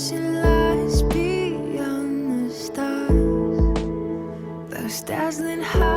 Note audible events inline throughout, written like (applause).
she lies beyond the stars. Those dazzling heights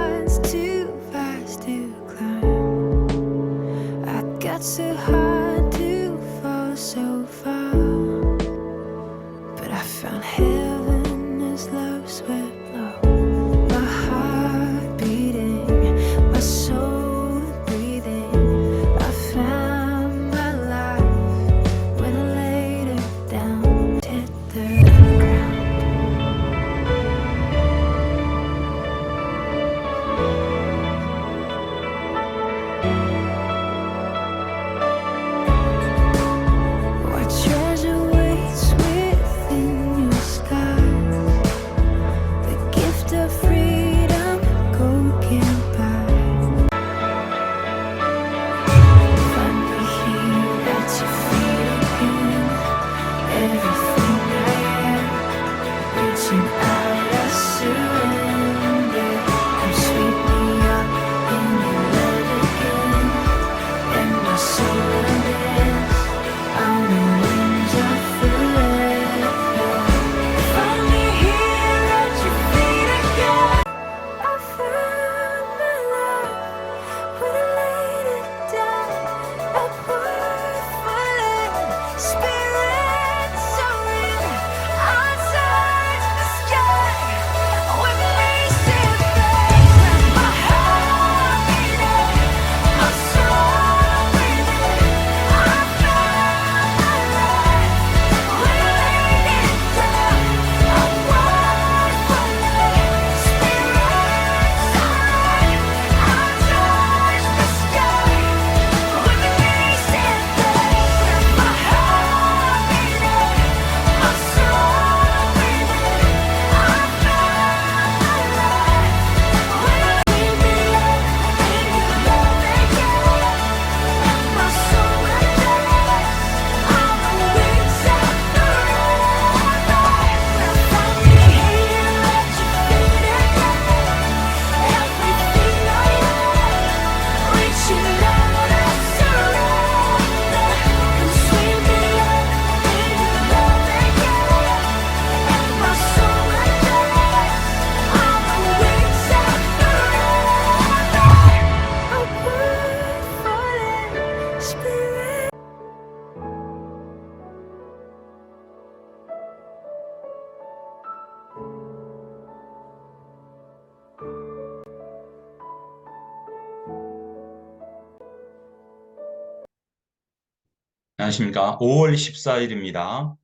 안녕하십니까. 5월 14일입니다.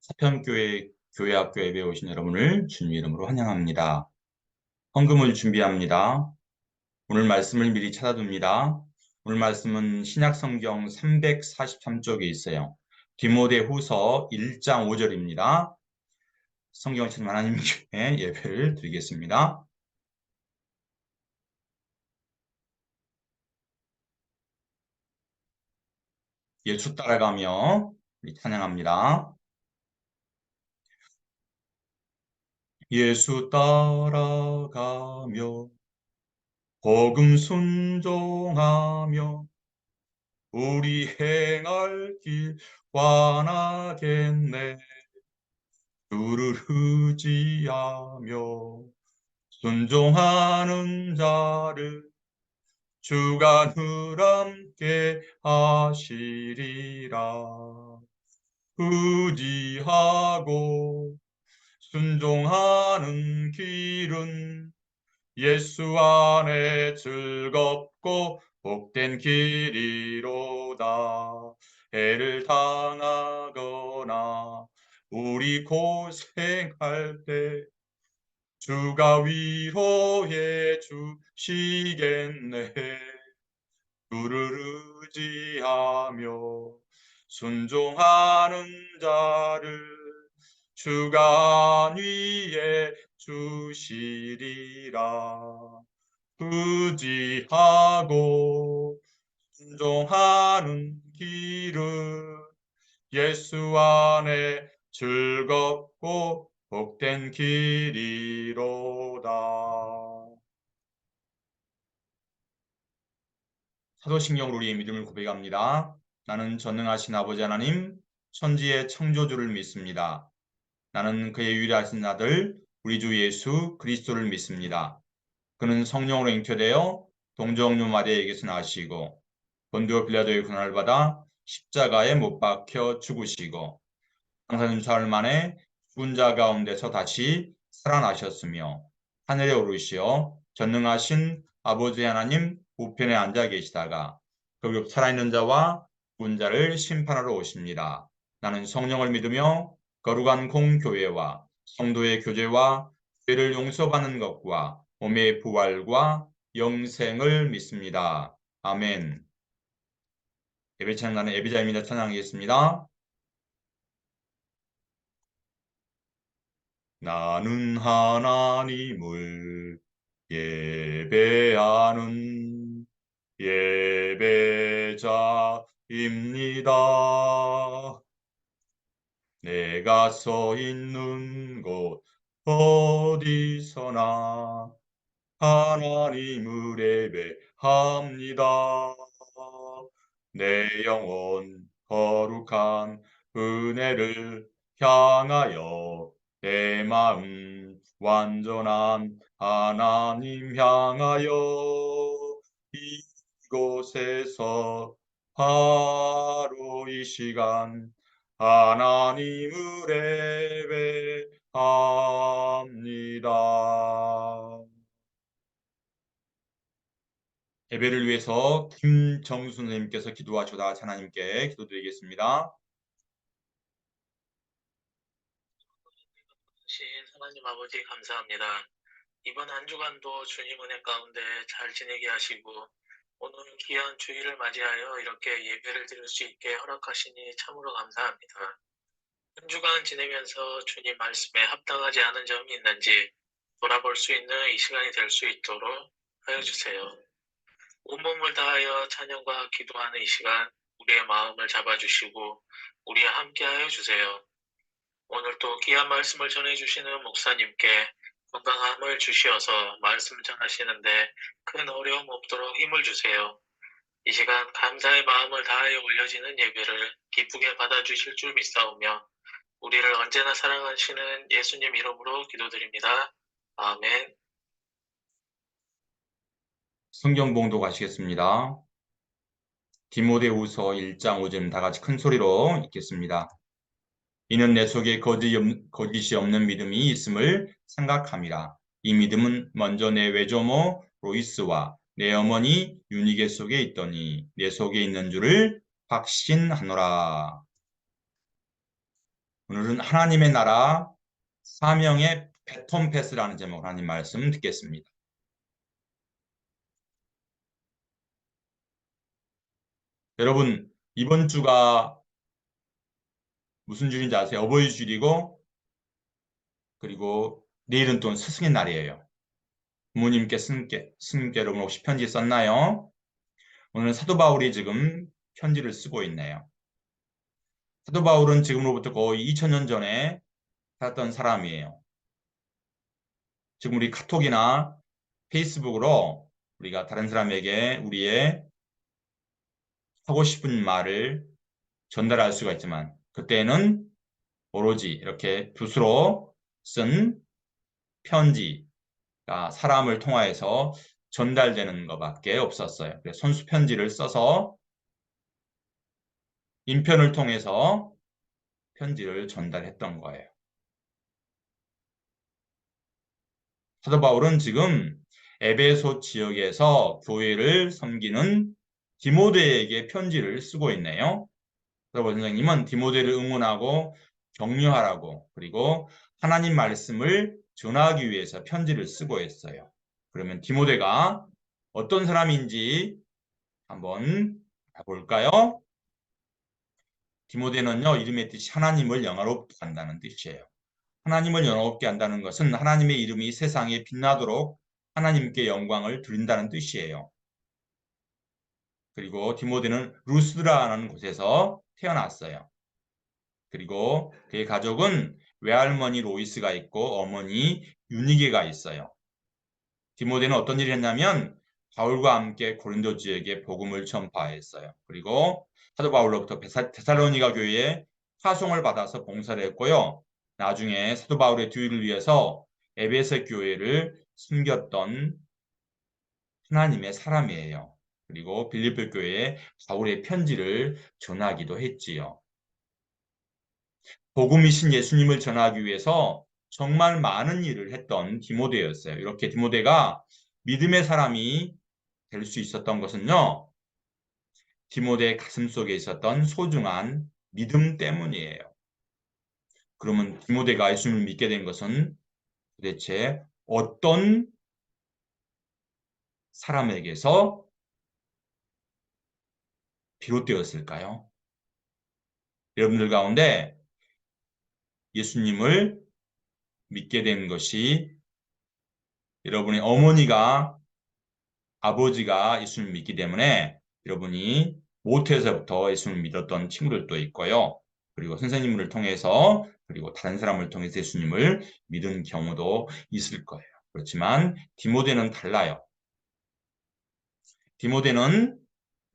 사편교회 교회학교 예배 오신 여러분을 주님 이름으로 환영합니다. 헌금을 준비합니다. 오늘 말씀을 미리 찾아둡니다. 오늘 말씀은 신약성경 343쪽에 있어요. 디모데 후서 1장 5절입니다. 성경을 찾는 하나님 (laughs) 교회 예배를 드리겠습니다. 예수 따라가며 우리 찬양합니다. 예수 따라가며 복음 순종하며 우리 행할 길 완하겠네 주를 의지하며 순종하는 자를 주가 늘 함께 하시리라 의지하고 순종하는 길은 예수 안에 즐겁고 복된 길이로다. 애를 당하거나 우리 고생할 때 주가 위로해 주시겠네. 주를 의지하며 순종하는 자를 주가 안위에 주시리라. 의지하고 순종하는 길은 예수 안에 즐겁고 복된 길이로다. 사도신경으로 우리의 믿음을 고백합니다. 나는 전능하신 아버지 하나님, 천지의 창조주를 믿습니다. 나는 그의 유일하신 아들 우리 주 예수 그리스도를 믿습니다. 그는 성령으로 잉태되어 동정녀 마리아에게서 나시고 본디오 빌라도의 고난을 받아 십자가에 못 박혀 죽으시고 장사님 사흘 만에 죽은 자 가운데서 다시 살아나셨으며 하늘에 오르시어 전능하신 아버지 하나님 우편에 앉아 계시다가 결국 살아있는 자와 죽은 자를 심판하러 오십니다. 나는 성령을 믿으며 거룩한 공교회와 성도의 교제와 죄를 용서받는 것과 몸의 부활과 영생을 믿습니다. 아멘. 예배 찬양단의 예배자입니다. 찬양하겠습니다. 나는 하나님을 예배하는 예배자입니다. 내가 서 있는 곳 어디서나 하나님을 예배합니다. 내 영혼 거룩한 은혜를 향하여 내 마음 완전한 하나님 향하여 이곳에서 바로 이 시간 하나님을 예배합니다. 예배를 위해서 김정수 선생님께서 기도하셔다 하나님께 기도드리겠습니다. 신 하나님 아버지 감사합니다. 이번 한 주간도 주님 은혜 가운데 잘 지내게 하시고 오늘 귀한 주일을 맞이하여 이렇게 예배를 드릴 수 있게 허락하시니 참으로 감사합니다. 한 주간 지내면서 주님 말씀에 합당하지 않은 점이 있는지 돌아볼 수 있는 이 시간이 될 수 있도록 하여 주세요. 온몸을 다하여 찬양과 기도하는 이 시간 우리의 마음을 잡아주시고 우리와 함께 하여 주세요. 오늘 또 귀한 말씀을 전해주시는 목사님께 건강함을 주시어서 말씀 전하시는데 큰 어려움 없도록 힘을 주세요. 이 시간 감사의 마음을 다하여 올려지는 예배를 기쁘게 받아주실 줄 믿사오며 우리를 언제나 사랑하시는 예수님 이름으로 기도드립니다. 아멘. 성경 봉독 하시겠습니다. 디모데후서 1장 5절 다 같이 큰 소리로 읽겠습니다. 이는 내 속에 거짓, 거짓이 없는 믿음이 있음을 생각함이라. 이 믿음은 먼저 내 외조모 로이스와 내 어머니 유니게 속에 있더니 내 속에 있는 줄을 확신하노라. 오늘은 하나님의 나라 사명의 배톰 패스라는 제목으로 하나님 말씀 듣겠습니다. 여러분 이번 주가 무슨 줄인지 아세요? 어버이 줄이고 그리고 내일은 또 스승의 날이에요. 부모님께 스님께, 스님께 여러분 혹시 편지 썼나요? 오늘 사도 바울이 지금 편지를 쓰고 있네요. 사도 바울은 지금으로부터 거의 2000년 전에 살았던 사람이에요. 지금 우리 카톡이나 페이스북으로 우리가 다른 사람에게 우리의 하고 싶은 말을 전달할 수가 있지만 그때는 오로지 이렇게 붓으로 쓴 편지가 사람을 통하여서 전달되는 것밖에 없었어요. 그래서 손수 편지를 써서 인편을 통해서 편지를 전달했던 거예요. 사도 바울은 지금 에베소 지역에서 교회를 섬기는 디모데에게 편지를 쓰고 있네요. 그래서 선생님은 디모데를 응원하고 격려하라고 그리고 하나님 말씀을 전하기 위해서 편지를 쓰고 있어요. 그러면 디모데가 어떤 사람인지 한번 볼까요? 디모데는요 이름의 뜻이 하나님을 영화롭게 한다는 뜻이에요. 하나님을 영화롭게 한다는 것은 하나님의 이름이 세상에 빛나도록 하나님께 영광을 드린다는 뜻이에요. 그리고 디모데는 루스드라는 곳에서 태어났어요. 그리고 그의 가족은 외할머니 로이스가 있고 어머니 유니게가 있어요. 디모데는 어떤 일을 했냐면 바울과 함께 고린도 지역에 복음을 전파했어요. 그리고 사도 바울로부터 테살로니가 교회에 파송을 받아서 봉사를 했고요. 나중에 사도 바울의 뒤를 위해서 에베소 교회를 숨겼던 하나님의 사람이에요. 그리고 빌립보 교회에 바울의 편지를 전하기도 했지요. 복음이신 예수님을 전하기 위해서 정말 많은 일을 했던 디모데였어요. 이렇게 디모데가 믿음의 사람이 될 수 있었던 것은요. 디모데의 가슴 속에 있었던 소중한 믿음 때문이에요. 그러면 디모데가 예수님을 믿게 된 것은 도대체 어떤 사람에게서 비롯되었을까요? 여러분들 가운데 예수님을 믿게 된 것이 여러분의 어머니가 아버지가 예수님을 믿기 때문에 여러분이 모태에서부터 예수님을 믿었던 친구들도 있고요. 그리고 선생님을 통해서 그리고 다른 사람을 통해서 예수님을 믿은 경우도 있을 거예요. 그렇지만 디모데는 달라요. 디모데는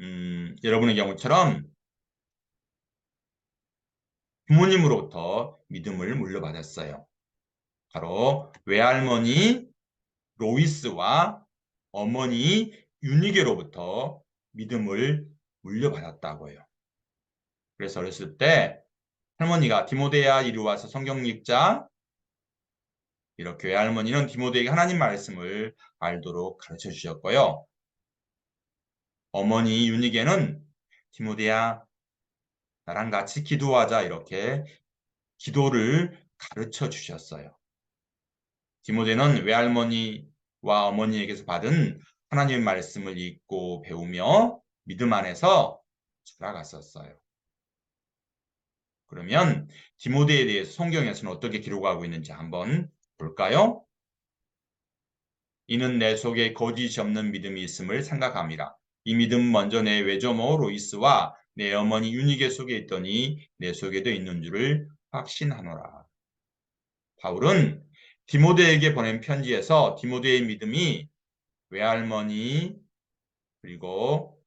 음, 여러분의 경우처럼 부모님으로부터 믿음을 물려받았어요. 바로 외할머니 로이스와 어머니 유니게로부터 믿음을 물려받았다고요. 그래서 어렸을 때 할머니가 디모데야 이리 와서 성경 읽자 이렇게 외할머니는 디모데에게 하나님 말씀을 알도록 가르쳐 주셨고요. 어머니 유니게는 디모데야 나랑 같이 기도하자 이렇게 기도를 가르쳐 주셨어요. 디모데는 외할머니와 어머니에게서 받은 하나님의 말씀을 읽고 배우며 믿음 안에서 자라갔었어요. 그러면 디모데에 대해서 성경에서는 어떻게 기록하고 있는지 한번 볼까요? 이는 내 속에 거짓이 없는 믿음이 있음을 생각합니다. 이 믿음 먼저 내 외조모 로이스와 내 어머니 유니게 속에 있더니 내 속에도 있는 줄을 확신하노라. 바울은 디모데에게 보낸 편지에서 디모데의 믿음이 외할머니 그리고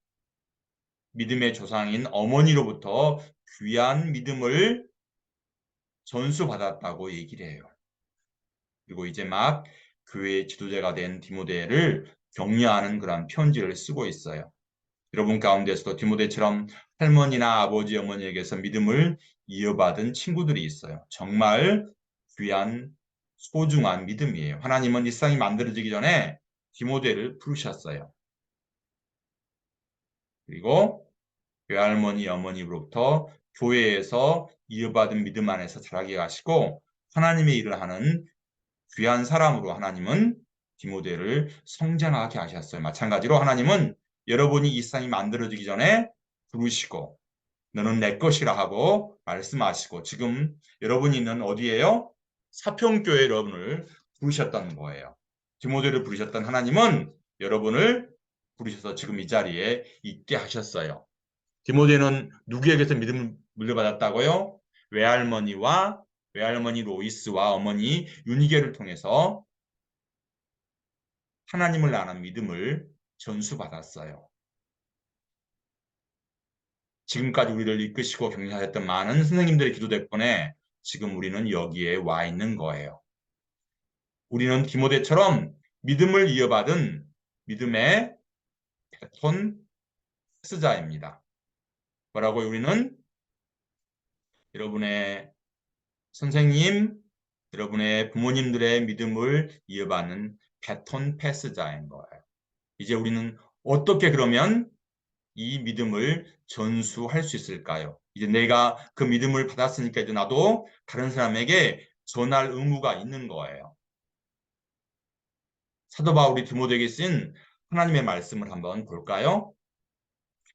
믿음의 조상인 어머니로부터 귀한 믿음을 전수받았다고 얘기를 해요. 그리고 이제 막 교회 지도자가 된 디모데를 격려하는 그런 편지를 쓰고 있어요. 여러분 가운데서도 디모데처럼 할머니나 아버지 어머니에게서 믿음을 이어받은 친구들이 있어요. 정말 귀한 소중한 믿음이에요. 하나님은 이 세상이 만들어지기 전에 디모데를 부르셨어요. 그리고 외할머니, 어머니로부터 교회에서 이어받은 믿음 안에서 자라게 하시고 하나님의 일을 하는 귀한 사람으로 하나님은 디모데를 성장하게 하셨어요. 마찬가지로 하나님은 여러분이 이 세상이 만들어지기 전에 부르시고 너는 내 것이라 하고 말씀하시고 지금 여러분이 있는 어디에요? 사평교회 여러분을 부르셨다는 거예요. 디모데를 부르셨던 하나님은 여러분을 부르셔서 지금 이 자리에 있게 하셨어요. 디모데는 누구에게서 믿음을 물려받았다고요? 외할머니와 외할머니 로이스와 어머니 유니게를 통해서 하나님을 아는 믿음을 전수받았어요. 지금까지 우리를 이끄시고 격려하셨던 많은 선생님들의 기도 덕분에 지금 우리는 여기에 와 있는 거예요. 우리는 디모데처럼 믿음을 이어받은 믿음의 패톤 스자입니다. 뭐라고 우리는 여러분의 선생님, 여러분의 부모님들의 믿음을 이어받는 패턴 패스자인 거예요. 이제 우리는 어떻게 그러면 이 믿음을 전수할 수 있을까요? 이제 내가 그 믿음을 받았으니까 이제 나도 다른 사람에게 전할 의무가 있는 거예요. 사도 바울이 디모데에게 쓴 하나님의 말씀을 한번 볼까요?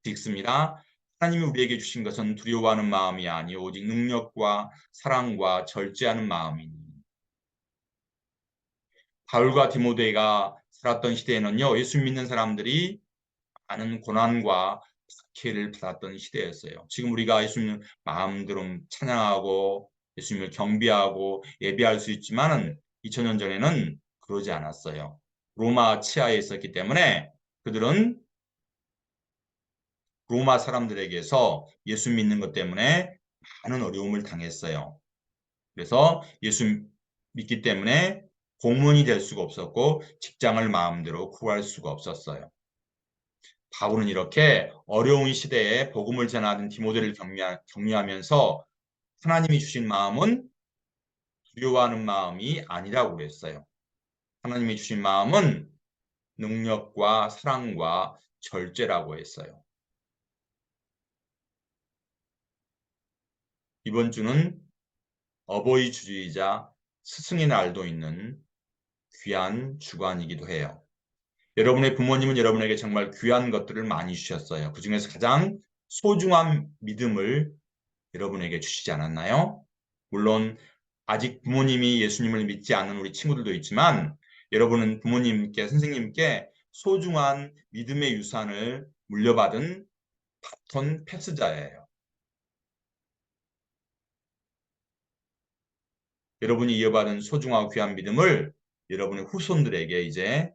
읽습니다. 하나님이 우리에게 주신 것은 두려워하는 마음이 아니 오직 능력과 사랑과 절제하는 마음이니. 바울과 디모데가 살았던 시대에는요, 예수 믿는 사람들이 많은 고난과 박해를 받았던 시대였어요. 지금 우리가 예수님 마음대로 찬양하고 예수님을 경비하고 예배할 수 있지만은 2000년 전에는 그러지 않았어요. 로마 치하에 있었기 때문에 그들은 로마 사람들에게서 예수 믿는 것 때문에 많은 어려움을 당했어요. 그래서 예수 믿기 때문에 공무원이 될 수가 없었고 직장을 마음대로 구할 수가 없었어요. 바울은 이렇게 어려운 시대에 복음을 전하는 디모데를 격려, 격려 하면서 하나님이 주신 마음은 두려워하는 마음이 아니라고 그랬어요. 하나님이 주신 마음은 능력과 사랑과 절제라고 했어요. 이번 주는 어버이 주주이자 스승의 날도 있는 귀한 주간이기도 해요. 여러분의 부모님은 여러분에게 정말 귀한 것들을 많이 주셨어요. 그 중에서 가장 소중한 믿음을 여러분에게 주시지 않았나요? 물론 아직 부모님이 예수님을 믿지 않는 우리 친구들도 있지만 여러분은 부모님께 선생님께 소중한 믿음의 유산을 물려받은 바톤 패스자예요. 여러분이 이어받은 소중하고 귀한 믿음을 여러분의 후손들에게 이제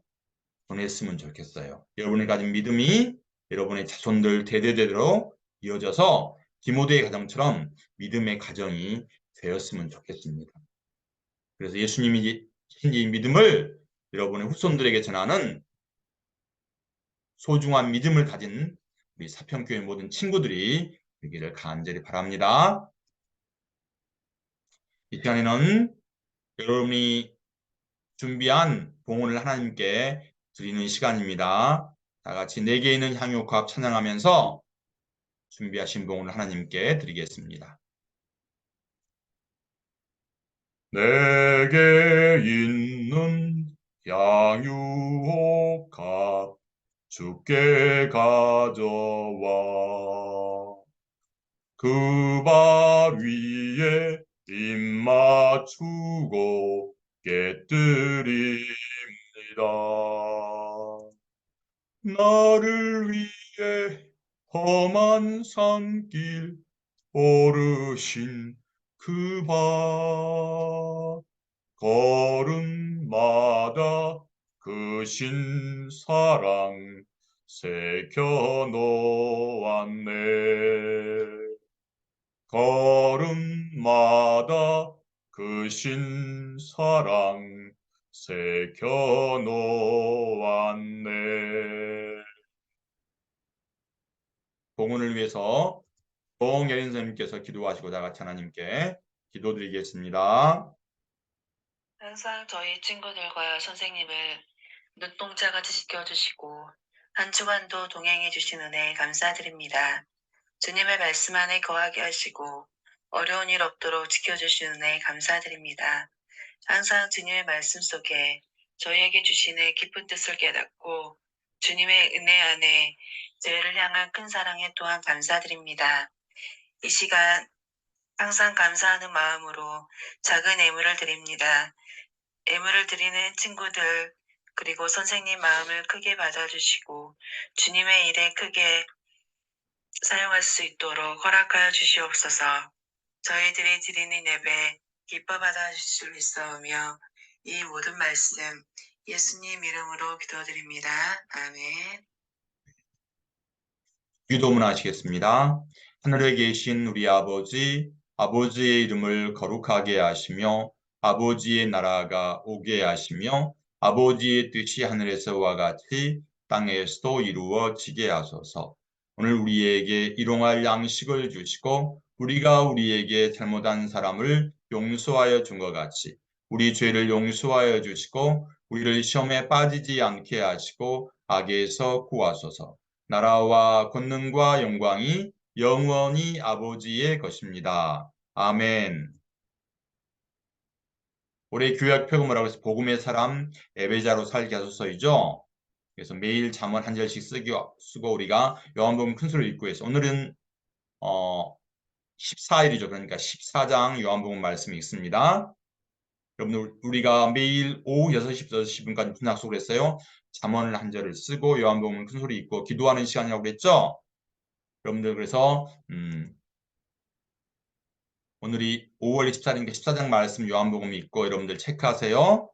보냈으면 좋겠어요. 여러분이 가진 믿음이 여러분의 자손들 대대대로 이어져서 디모데의 가정처럼 믿음의 가정이 되었으면 좋겠습니다. 그래서 예수님이 이 믿음을 여러분의 후손들에게 전하는 소중한 믿음을 가진 우리 사평교회 모든 친구들이 되기를 간절히 바랍니다. 이 시간에는 여러분이 준비한 봉헌을 하나님께 드리는 시간입니다. 다 같이 내게 있는 향유합 찬양하면서 준비하신 봉헌을 하나님께 드리겠습니다. 내게 있는 향유옥합 주께 가져와 그발 위에 입 맞추고 깨뜨립니다. 나를 위해 험한 산길 오르신 그발 걸음마다 그 신사랑 새겨 놓았네 걸음마다 그 신 사랑 새겨 놓았네 봉헌을 위해서 봉예린 선생님께서 기도하시고 다 같이 하나님께 기도드리겠습니다. 항상 저희 친구들과 선생님을 눈동자같이 지켜주시고 한 주간도 동행해 주신 은혜 감사드립니다. 주님의 말씀 안에 거하게 하시고 어려운 일 없도록 지켜주신 은혜 감사드립니다. 항상 주님의 말씀 속에 저희에게 주시는 깊은 뜻을 깨닫고 주님의 은혜 안에 저희를 향한 큰 사랑에 또한 감사드립니다. 이 시간 항상 감사하는 마음으로 작은 예물을 드립니다. 예물을 드리는 친구들 그리고 선생님 마음을 크게 받아주시고 주님의 일에 크게 사용할 수 있도록 허락하여 주시옵소서. 저희들이 드리는 예배 기뻐 받아주실 수 있어오며 이 모든 말씀 예수님 이름으로 기도드립니다. 아멘. 기도문 하시겠습니다. 하늘에 계신 우리 아버지, 아버지의 이름을 거룩하게 하시며 아버지의 나라가 오게 하시며 아버지의 뜻이 하늘에서와 같이 땅에서도 이루어지게 하소서. 오늘 우리에게 일용할 양식을 주시고 우리가 우리에게 잘못한 사람을 용서하여 준 것 같이 우리 죄를 용서하여 주시고 우리를 시험에 빠지지 않게 하시고 악에서 구하소서. 나라와 권능과 영광이 영원히 아버지의 것입니다. 아멘. 올해 교약 표금이라고 해서 복음의 사람 예배자로 살게 하소서이죠. 그래서 매일 잠언 한 절씩 쓰고 우리가 요한복음 큰 소리를 읽고 해서 오늘은 어 14일이죠. 그러니까 14장 요한복음 말씀이 있습니다. 여러분들 우리가 매일 오후 6시, 6시 분까지 약속을 했어요. 잠언을 한 절을 쓰고 요한복음 큰 소리 읽고 기도하는 시간이라고 그랬죠. 여러분들 그래서 음, 오늘이 5월 24일인가 14장 말씀 요한복음이 있고 여러분들 체크하세요.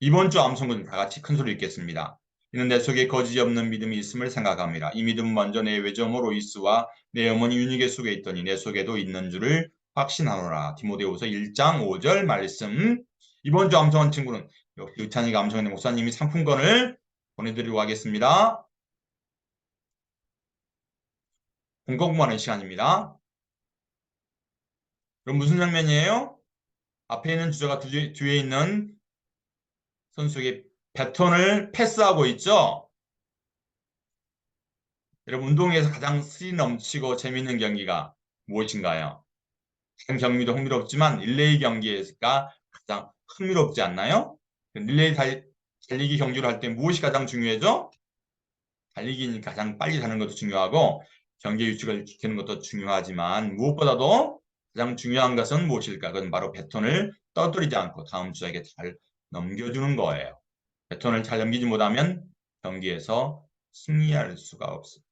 이번 주 암송은 다 같이 큰 소리 읽겠습니다. 이는 내 속에 거짓이 없는 믿음이 있음을 생각합니다. 이 믿음은 먼저 내 외조모 로이스와 내 어머니 유니게 속에 있더니 내 속에도 있는 줄을 확신하노라. 디모데후서 1장 5절 말씀. 이번 주 암송한 친구는 역시 의찬이가 암송했는 목사님이 상품권을 보내드리고 하겠습니다. 공공부하는 시간입니다. 그럼 무슨 장면이에요? 앞에 있는 주자가 뒤- 뒤에 있는 선수에게 배턴을 패스하고 있죠? 여러분, 운동에서 가장 스릴 넘치고 재밌는 경기가 무엇인가요? 다른 경기도 흥미롭지만 릴레이 경기가 가장 흥미롭지 않나요? 릴레이 달, 달리기 경기를 할 때 무엇이 가장 중요해죠? 달리기는 가장 빨리 가는 것도 중요하고 경기 규칙을 지키는 것도 중요하지만 무엇보다도 가장 중요한 것은 무엇일까? 그건 바로 배턴을 떠돌리지 않고 다음 주자에게 잘 넘겨주는 거예요. 배턴을 잘 넘기지 못하면 경기에서 승리할 수가 없습니다.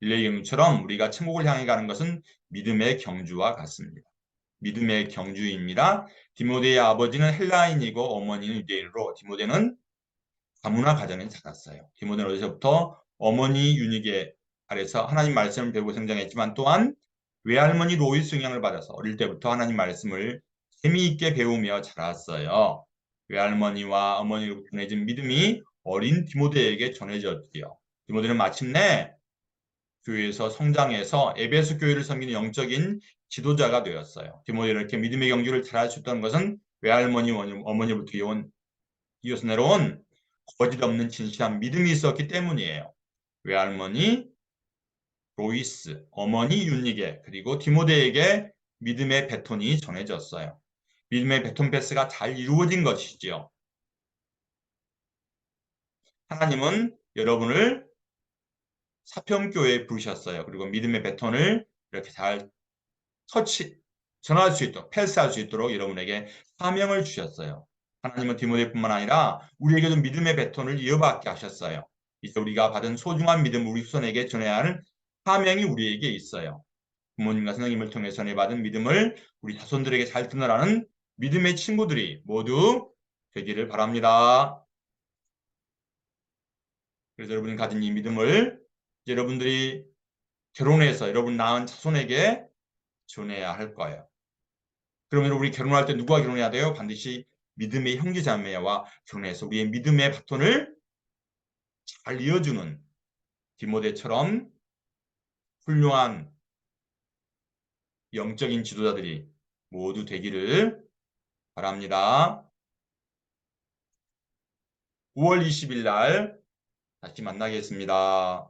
릴레이 경기처럼 우리가 천국을 향해 가는 것은 믿음의 경주와 같습니다. 믿음의 경주입니다. 디모데의 아버지는 헬라인이고 어머니는 유대인으로 디모데는 다문화 가정에 자랐어요. 디모데는 어디서부터 어머니 유니게 아래서 하나님 말씀을 배우고 성장했지만 또한 외할머니 로이스 영향을 받아서 어릴 때부터 하나님 말씀을 재미있게 배우며 자랐어요. 외할머니와 어머니로부터 전해진 믿음이 어린 디모데에게 전해졌지요. 디모데는 마침내 교회에서 성장해서 에베소 교회를 섬기는 영적인 지도자가 되었어요. 디모데를 이렇게 믿음의 경주를 잘할 수 있다는 것은 외할머니, 어머니부터 이어서 내려온 거짓 없는 진실한 믿음이 있었기 때문이에요. 외할머니 로이스, 어머니 윤니게, 그리고 디모데에게 믿음의 배톤이 전해졌어요. 믿음의 배톤 패스가 잘 이루어진 것이지요. 하나님은 여러분을 사평교회에 부르셨어요. 그리고 믿음의 배톤을 이렇게 잘 터치, 전할 수 있도록, 패스할 수 있도록 여러분에게 사명을 주셨어요. 하나님은 디모데뿐만 아니라 우리에게도 믿음의 배톤을 이어받게 하셨어요. 이제 우리가 받은 소중한 믿음 우리 후손에게 전해야 하는 사명이 우리에게 있어요. 부모님과 선생님을 통해 전해받은 믿음을 우리 자손들에게 잘 전하라는 믿음의 친구들이 모두 되기를 바랍니다. 그래서 여러분이 가진 이 믿음을 여러분들이 결혼해서 여러분 낳은 자손에게 전해야 할 거예요. 그러면 우리 결혼할 때 누구와 결혼해야 돼요? 반드시 믿음의 형제자매와 결혼해서 우리의 믿음의 바톤을 잘 이어주는 디모데처럼 훌륭한 영적인 지도자들이 모두 되기를 바랍니다. 5월 20일 날 다시 만나겠습니다.